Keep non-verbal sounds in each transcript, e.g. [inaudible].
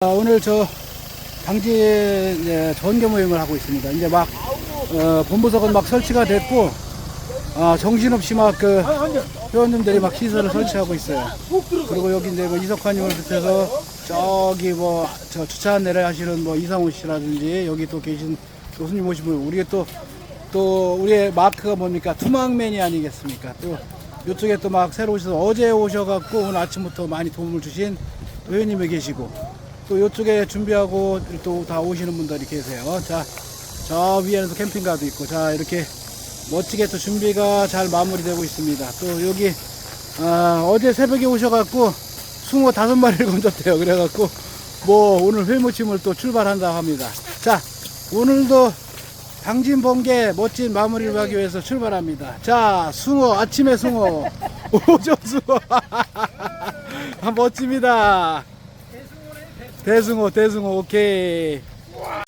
아, 오늘 저 당지 전개 모임을 하고 있습니다. 이제 막 어, 본부석은 막 설치가 됐고 아, 정신없이 막 그 회원님들이 막 시설을 설치하고 있어요. 그리고 여기 이제 뭐 이석환님을 비롯해서 저기 뭐 저 주차 안내를 하시는 뭐 이상훈 씨라든지 여기 또 계신 교수님 오신 분 우리 또 또 우리의 마크가 뭡니까 투망맨이 아니겠습니까? 또 이쪽에 또 막 새로 오셔서 어제 오셔갖고 오늘 아침부터 많이 도움을 주신 회원님이 계시고 또 이쪽에 준비하고 또 다 오시는 분들이 계세요. 자, 저 위에는 또 캠핑카도 있고, 자, 이렇게 멋지게 또 준비가 잘 마무리되고 있습니다. 또 여기, 아, 어제 새벽에 오셔갖고 숭어 다섯 마리를 [laughs] 건졌대요. 그래갖고 뭐 오늘 회무침을 또 출발한다 합니다. 자, 오늘도 당진 번개 멋진 마무리를 하기 위해서 출발합니다. 자, 숭어, 아침에 숭어, [laughs] 오전 숭어. [laughs] 아, 멋집니다. 대승호, 대승호, 오케이.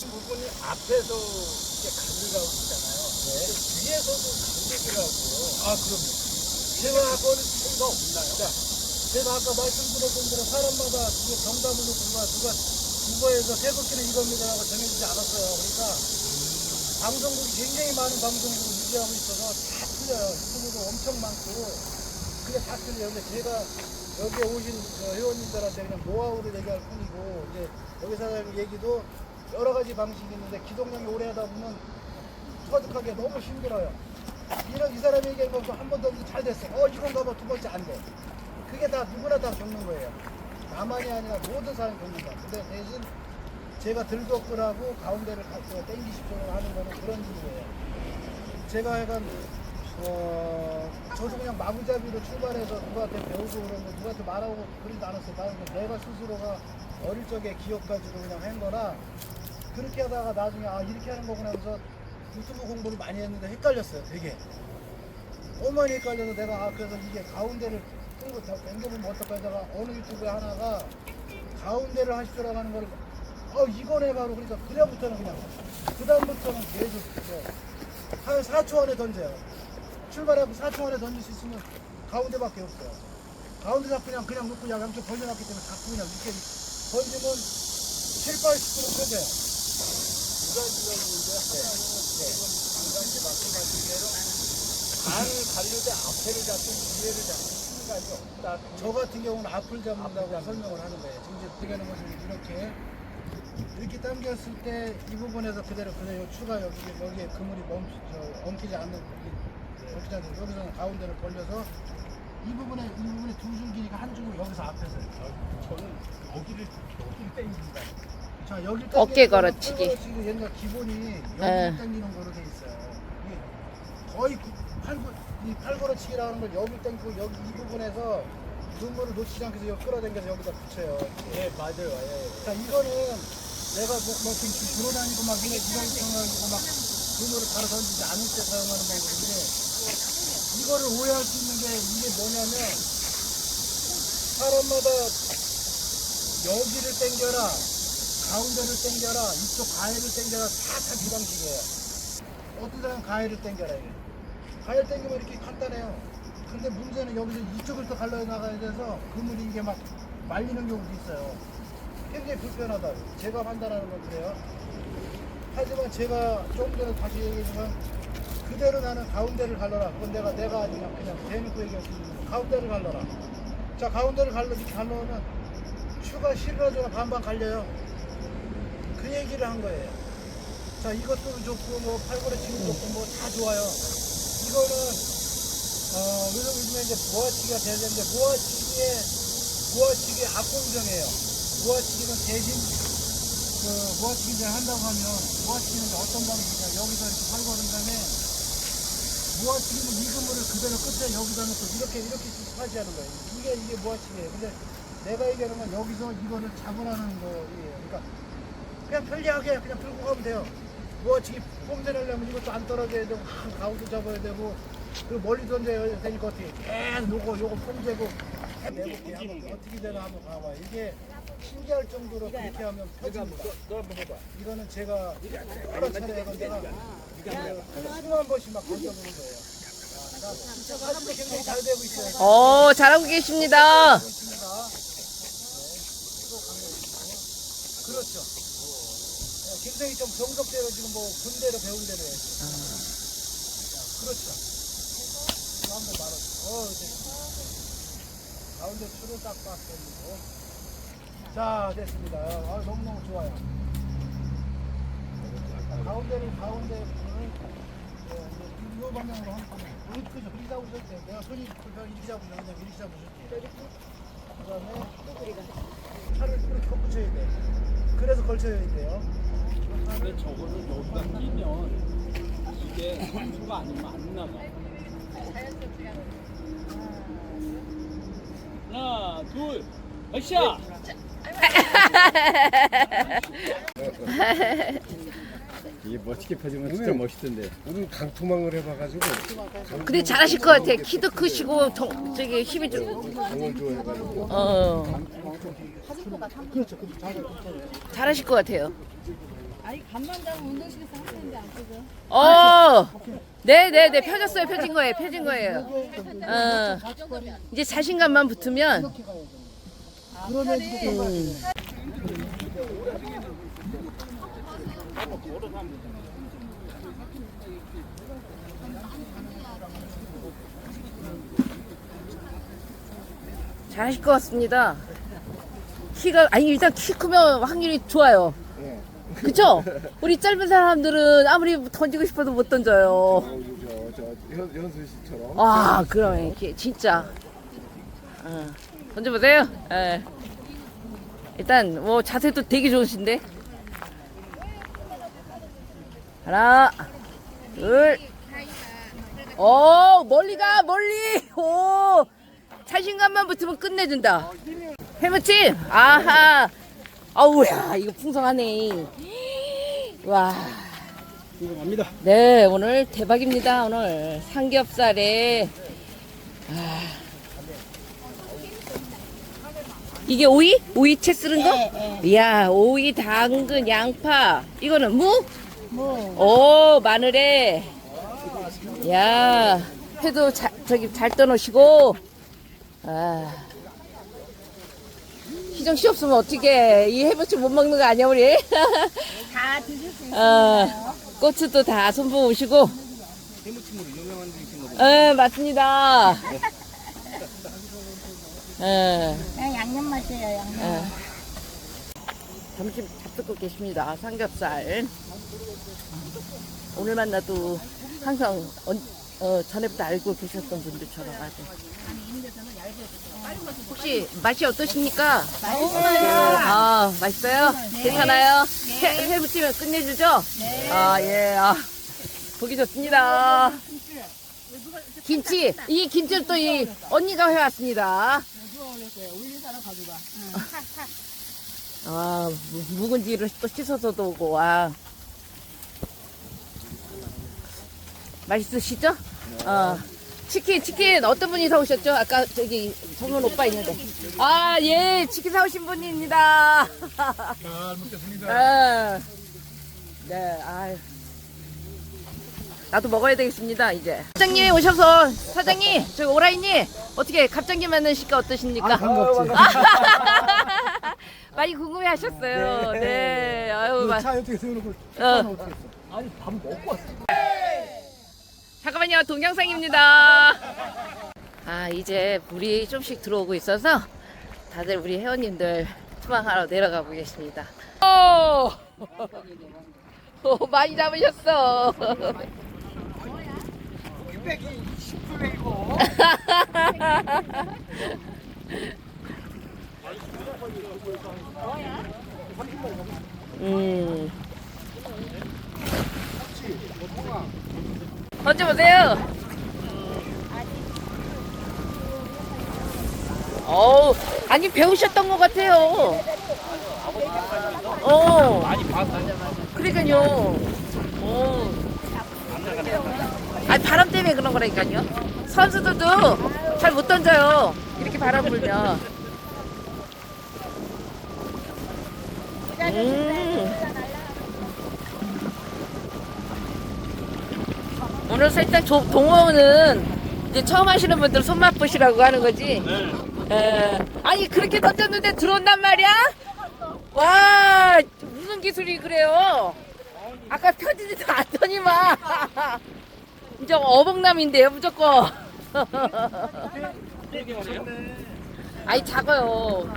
부분이 앞에서 이렇게 간리라고 있잖아요. 뒤에서도 간리더라고요. 아, 그럼요. 제가 그거는 차이가 없나요? 자, 제가 아까 말씀드렸던 대로 사람마다 이게 정답으로 누가, 누가 국어에서 태극기는 이겁니다라고 정해지지 않았어요. 그러니까 방송국이 굉장히 많은 방송국을 유지하고 있어서 다 틀려요. 유튜브도 엄청 많고 그게 다 틀려요. 근데 제가 여기에 오신 저 회원님들한테 그냥 노하우를 얘기할 뿐이고 이제 여기 사장님 얘기도 여러 가지 방식이 있는데 기동량이 오래 하다 보면 터득하기 너무 힘들어요. 이런 이 사람이 얘기한 거한 번 더 잘 됐어. 어 이건가 봐 두 번째 안 돼. 그게 다 누구나 다 겪는 거예요. 나만이 아니라 모든 사람이 겪는다. 근데 대신 제가 들도끌하고 가운데를 땡기십시오 하는 거는 그런 이유예요. 제가 약간 어 저도 그냥 마구잡이로 출발해서 누구한테 배우고 그런 거 누구한테 말하고 그러지도 않았어요. 나는 그냥 내가 스스로가 어릴 적에 기억 가지고 그냥 한 거라 그렇게 하다가 나중에 아 이렇게 하는 거구나 하면서 유튜브 공부를 많이 했는데 헷갈렸어요. 되게 어머니 헷갈려서 내가 아 그래서 이게 가운데를 다 당겨보면 어떨까 하다가 어느 유튜브에 하나가 가운데를 하십시오라고 하는 거를 어 이거네 바로 그러니까 그다음부터는 그냥 그다음부터는 계속 이제 한 4초 안에 던져요 출발하고 4초 안에 던질 수 있으면 가운데밖에 없어요 가운데 잡고 그냥 그냥 놓고 양- 양쪽 벌려놨기 때문에 자꾸 그냥 이렇게 던지면 7, 80% 펴져요 누가 지금 이제 말씀하신 대로 간 가려대 앞에를 잡든 뒤에를 잡든 순간이 없다. 저 같은 경우는 앞을 잡는다고 설명을 하는 거예요. 지금 이제 보게는 것은 이렇게 이렇게 당겼을 때 이 부분에서 그대로 그대로 추가 여기 여기에 그물이 멈 저, 엉키지 않는 여기 엉키지 않는 여기서는 가운데를 벌려서 이 부분에 이 부분에 두 줄 길이가 한 줄을 여기서 앞에서 저는 여기를 여기를 땡긴다. 자 여기 어깨 걸어치기. 걸어치기 옛날 기본이 여기 예. 당기는 거로 돼 있어요. 이게 거의 이 팔걸어치기라는 걸 여기 당기고 여기 이 부분에서 눈물을 놓치지 않게 해서 끌어당겨서 여기다 붙여요. 예 맞아요. 예. 자 이거는 내가 뭐, 뭐 지금 들어다니고 막 이래 이런 생각이고 막 눈물을 바로 던지지 않을 때 사용하는 방법인데 이거를 오해할 수 있는 게 이게 뭐냐면 사람마다 여기를 당겨라 가운데를 당겨라 이쪽 가해를 당겨라 다다 그 방식이에요. 어떤 사람은 가해를 당겨라 이래. 가해 당기면 이렇게 간단해요. 근데 문제는 여기서 이쪽을 또 갈라 나가야 돼서 그물이 이게 막 말리는 경우도 있어요. 굉장히 불편하다고 제가 판단하는 건 그래요. 하지만 제가 조금 전에 다시 얘기했지만 그대로 나는 가운데를 갈러라. 그건 내가 내가 아니면 그냥 대놓고 거. 가운데를 갈러라. 자 가운데를 갈러 갈러면 추가 실어주가 반반 갈려요. 그 얘기를 한 거예요. 자 이것도 좋고 뭐 팔걸이 치는 좋고 뭐 다 좋아요. 이거는 어 요즘 요즘에 이제 모아치기가 되는데 모아치기의 모아치기 악공정이에요. 모아치기는 대신 그 모아치기 이제 한다고 하면 모아치기는 이제 어떤 방식이냐 여기서 이렇게 팔걸은 다음에 모아치기는 이 그물을 그대로 끝에 여기다 놓고 이렇게 이렇게 파지하는 거예요. 이게 이게 모아치기예요. 근데 내가 얘기하는 건 여기서 이거를 잡으라는 거예요. 그러니까 그냥 편리하게 그냥 들고 가면 돼요. 모아치기 뽐내 내려면 이것도 안 떨어져야 되고 한 가운데 잡아야 되고 그리고 멀리 던져야 되니까 어떻게 계속 요거 요거 폼재고 어떻게 되나 한번 봐봐 이게 신기할 정도로 그렇게 하면 펴집니다 이거는 제가 여러 차례 해본 제가 수만 번씩 막 던져보는 거예요 자, 자, 사진도 굉장히 잘 되고 있어요 오, 잘하고 계십니다. 그렇죠. 어, 김성이 좀 정석대로 지금 뭐 군대로 배운 대로 해. 그렇죠. 이거 한번 말아. 어, 됐습니다. 가운데 추를 딱딱 돌리고. 자, 됐습니다. 아, 너무너무 좋아요. 자, 가운데를, 가운데 예, 이 방향으로 한 번에. 우리 그죠? 이렇게 잡으실 때, 내가 손이 불편 이렇게 잡으면 그냥 이렇게 잡으실게요. 그 다음에, 팔을 이렇게 꺾어쳐야 돼. 그래서 걸쳐야 돼요. 근데 저거를 여기다 끼면 이게 선수가 아니면 안 나가. 하나, 둘, 액션! [laughs] 이게 멋지게 펴지면 진짜 멋있던데. 우리 강투망을 해봐가지고 근데 잘하실 것 같아. 키도 크시고 저, 저기 힘이 좀. 강을 좋아해가지고 어. 잘하실 것 같아요. 아니 간만 잡으면 운동실에서 하는데 안 쓰죠? 어. 네 네 네 펴졌어요. 펴진 거예요. 펴진 거예요. 어. 이제 자신감만 붙으면. 음. 잘하실 것 같습니다. 키가 아니 일단 키 크면 확률이 좋아요. 그쵸? 우리 짧은 사람들은 아무리 던지고 싶어도 못 던져요. 현수 씨처럼 아, 이렇게 진짜. 어. 던져보세요. 예. 일단 뭐 자세도 되게 좋으신데. 하나, 둘. 오, 멀리 가, 멀리. 오, 자신감만 붙으면 끝내준다. 해무침. 아하. 아우야, 이거 풍성하네. 와. 갑니다. 네, 오늘 대박입니다. 오늘 삼겹살에 아. 이게 오이? 오이채 쓰는 거? 이야, 오이, 당근, 양파. 이거는 무? 무. 오, 마늘에. 야, 회도 자, 저기 잘 떠놓으시고. 아. 희정 씨 없으면 어떻게 이 해무침 못 먹는 거 아니야 우리? 다 드실 수 있어요. 어, 고추도 다 손부 오시고. 해무침으로 유명한 데이신 거죠? 네, 맞습니다. 예, 그냥 양념 맛이에요 양념. 예. 점심 잡수고 계십니다. 삼겹살. 오늘 만나도 항상 언- 어, 전에부터 알고 계셨던 분들처럼 아주. 혹시 맛이 어떠십니까? 아, 맛있어요? 괜찮아요? 해, 해무치면 끝내주죠? 아, 예. 아, 보기 좋습니다. 김치. 이 김치를 또 이 언니가 해왔습니다. [laughs] 아, 무- 묵은지를 또 씻어서도 오고, 와. 맛있으시죠? 어. 치킨, 치킨 어떤 분이 사오셨죠? 아까 저기 정은 오빠 있는데. 아, 예, 치킨 사오신 분입니다. 잘 먹겠습니다. 네, 아유. 나도 먹어야 되겠습니다, 이제. 사장님 오셔서, 사장님, 저 오라이님, 어떻게 갑자기 만나시니까 어떠십니까? 아. [laughs] 많이 궁금해 하셨어요. 네. 아유, 마- 차 어떻게 세워놓고 어. 차는 어떻게 했어? 아니, 밥 먹고 왔어. 잠깐만요, 동영상입니다. 아, 이제 물이 좀씩 들어오고 있어서 다들 우리 회원님들 투망하러 내려가고 계십니다. 오! [laughs] 오, 많이 잡으셨어. [laughs] 음. 던져보세요. 어우, 아니 배우셨던 것 같아요. 어. 많이 그러니까요. 어. 아니 바람 때문에 그런 거라니까요. 선수들도 잘 못 던져요. 이렇게 바람 불면. 음. 오늘 살짝 조- 동호는 이제 처음 하시는 분들 손 맛 보시라고 하는 거지. 예. 아니 그렇게 던졌는데 들어온단 말이야? 와 무슨 기술이 그래요? 아까 펴지지도 않더니만 이제 [laughs] 어복남인데요 무조건. [laughs] 아이 작아요.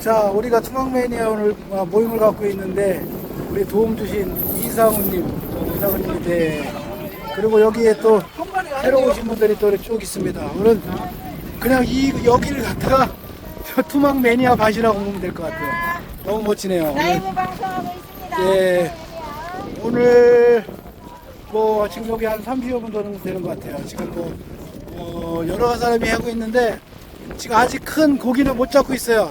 자, 우리가 투망매니아 오늘 어, 모임을 갖고 있는데 우리 도움 주신 이상우님, 이상우님인데 그리고 여기에 또 새로 오신 분들이 또 쭉 있습니다. 오늘 그냥 이 여기를 갖다가 저 [laughs] 투망 매니아 밭이라고 보면 될 것 같아요. 너무 멋지네요. 오늘. 예, 오늘 뭐 지금 여기 한 30여 분 정도 되는 것 같아요. 지금 뭐 어, 여러 사람이 하고 있는데 지금 아직 큰 고기는 못 잡고 있어요.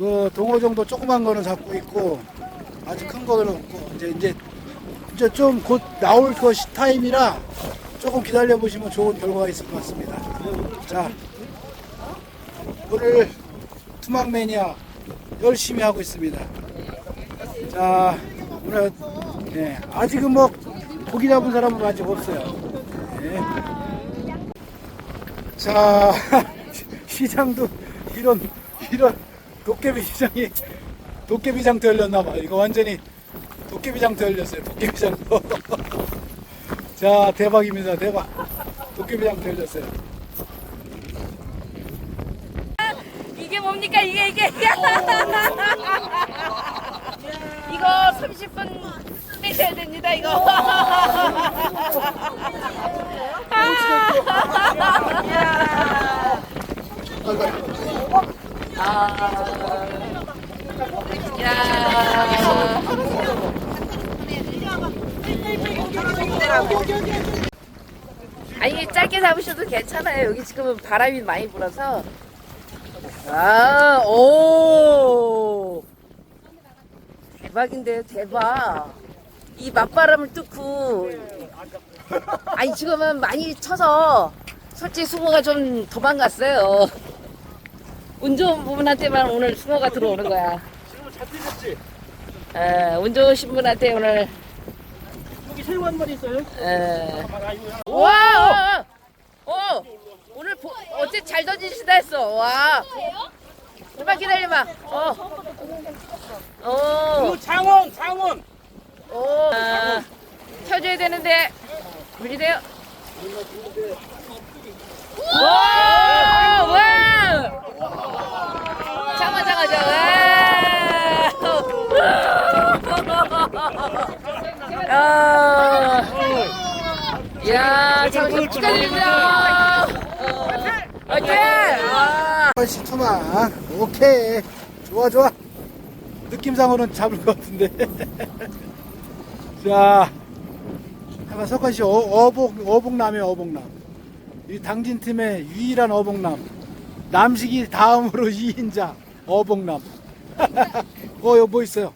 그 동어 정도 조그만 거는 잡고 있고 아주 큰 거는 없고 이제 이제 이제 좀 곧 나올 것이 타임이라 조금 기다려 보시면 좋은 결과가 있을 것 같습니다. 자 오늘 투망 매니아 열심히 하고 있습니다. 자 오늘 예, 아직은 뭐 고기 잡은 사람은 아직 없어요. 예. 자 [laughs] 시장도 이런 이런 도깨비 시장이 도깨비 장터 열렸나 봐. 이거 완전히 도깨비 장터 열렸어요. 도깨비 장터. [laughs] 자 대박입니다. 대박. 도깨비 장터 열렸어요. 이게 뭡니까 이게 이게 [laughs] 이거 30분 빼셔야 됩니다 이거 야. 아니 짧게 잡으셔도 괜찮아요 여기 지금은 바람이 많이 불어서 아, 오. 대박인데요, 대박. 이 맞바람을 뚫고. 아니, 지금은 많이 쳐서 솔직히 숭어가 좀 도망갔어요. 운 좋은 분한테만 오늘 숭어가 들어오는 거야. 에, 운 좋으신 분한테 오늘. 여기 새우 한 마리 있어요? 에. 와! 어! 오늘 보, 어째 잘 던지시다 했어. 와. 잠깐 기다려 봐. 어. 어. 장원, 장원. 오. 아, 켜줘야 되는데. 물이 돼요. 와! 와! 잠깐, 잠깐, 잠깐. 아. 야, 잠깐 축하드립니다. 화이팅! 와. 훨씬 투망. 오케이. 좋아 좋아. 느낌상으로는 잡을 것 같은데. [laughs] 자, 한번 석관 씨 어, 어복 어복남이에요 어복남. 이 당진 팀의 유일한 어복남. 남식이 다음으로 [laughs] 2인자 어복남. [laughs] 어, 여기 뭐 있어요?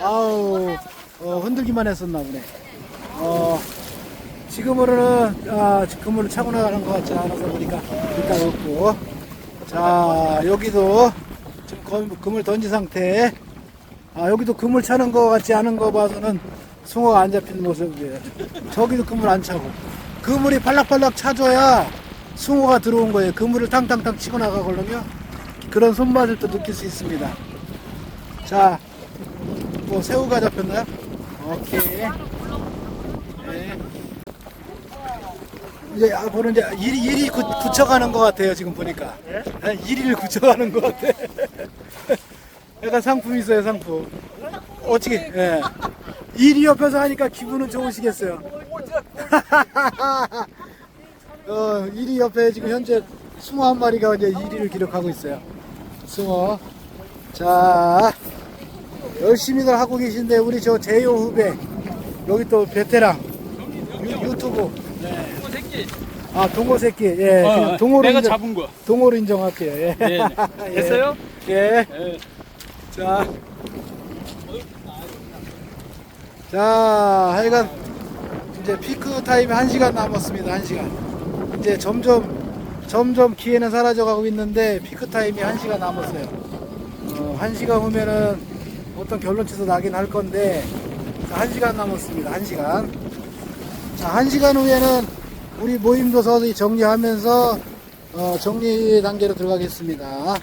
아우, 어, 흔들기만 했었나 보네. 어, 지금으로는, 아, 그물을 차고 나가는 것 같지 않아서 보니까 일단 없고. 자, 여기도 지금 금- 그물 던지 상태. 아, 여기도 그물 차는 것 같지 않은 거 봐서는 숭어가 안 잡히는 모습이에요. 저기도 그물 안 차고. 그물이 팔락팔락 차줘야 숭어가 들어온 거예요. 그물을 탕탕탕 치고 나가려면 그런 손맛을 또 느낄 수 있습니다. 자, 뭐 새우가 잡혔나요? 오케이. 네. 이제 앞으로 이제 일이 일이 구, 굳혀가는 것 같아요 지금 보니까 네, 일을 굳혀가는 것 같아. [laughs] 약간 상품 있어요 상품. 어떻게? 예. 일이 옆에서 하니까 기분은 좋으시겠어요. [laughs] 어, 일이 옆에 지금 현재 숭어 한 마리가 이제 1위를 기록하고 있어요. 숭어. 자, 열심히들 하고 계신데 우리 저 제요 후배 여기 또 베테랑 유, 튜브 아 동호 새끼 예 그냥 동호로 내가 인정, 잡은 거야. 동호로 인정할게요 예. 네, 네. [laughs] 예. 됐어요? 예. 네. 자. 자, 하여간 이제 피크 타임이 1시간 남았습니다. 1시간. 이제 점점 점점 기회는 사라져 가고 있는데 피크 타임이 1시간 남았어요. 어, 1시간 후면은 어떤 결론치도 나긴 할 건데 자, 1시간 남았습니다. 1시간. 자, 1시간 후에는 우리 모임도 서서히 정리하면서 어, 정리 단계로 들어가겠습니다.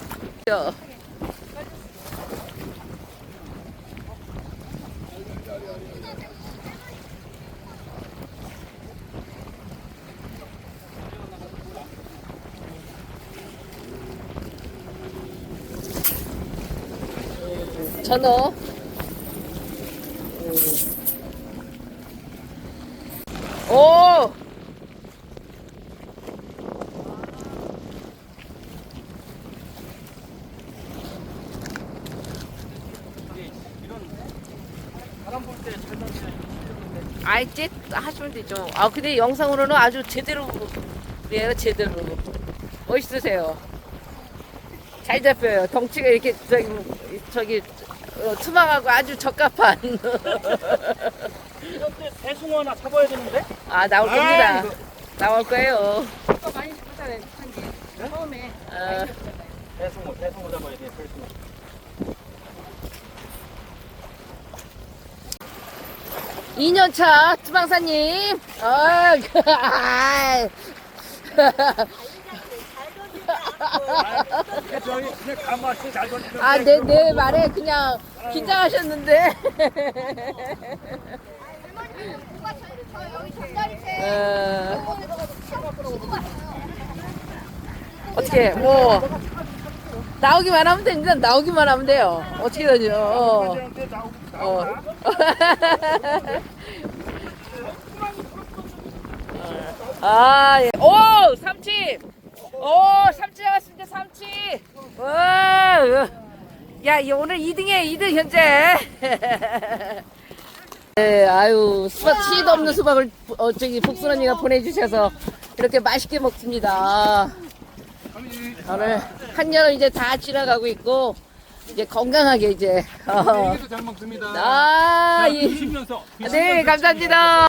전어. 오! 아이, 쟤 하시면 되죠. 아, 근데 영상으로는 아주 제대로, 그래요, 제대로. 멋있으세요. 잘 잡혀요. 덩치가 이렇게, 저기, 저기, 어, 투망하고 아주 적합한. 이런데 대숭어 하나 잡아야 되는데? 아, 나올 겁니다. 나올 거예요. 많이 잡았잖아요, 한 개 처음에. 어, 대숭어, 대숭어 잡아야 돼, 대숭어. 이년차 투망사님. [laughs] 아, 아. 내, 내 말에 그냥 긴장하셨는데. 어, 어떻게, 뭐, 나오기만 하면 됩니다. 나오기만 하면 돼요. 어떻게든지. 어. 어. [laughs] 아, 예. 오! 삼치! 오! 삼치 잡았습니다, 삼치! 와! 오늘 2등이에요, 2등 현재. [laughs] 네, 아유, 수박, 씨도 없는 수박을, 어, 저기, 복순 언니가 보내주셔서 이렇게 맛있게 먹습니다. 오늘 한여름 이제 다 지나가고 있고, 이제 건강하게 이제. 어. 잘 먹습니다. [laughs] 아, 예. 드시면서 네, 감사합니다.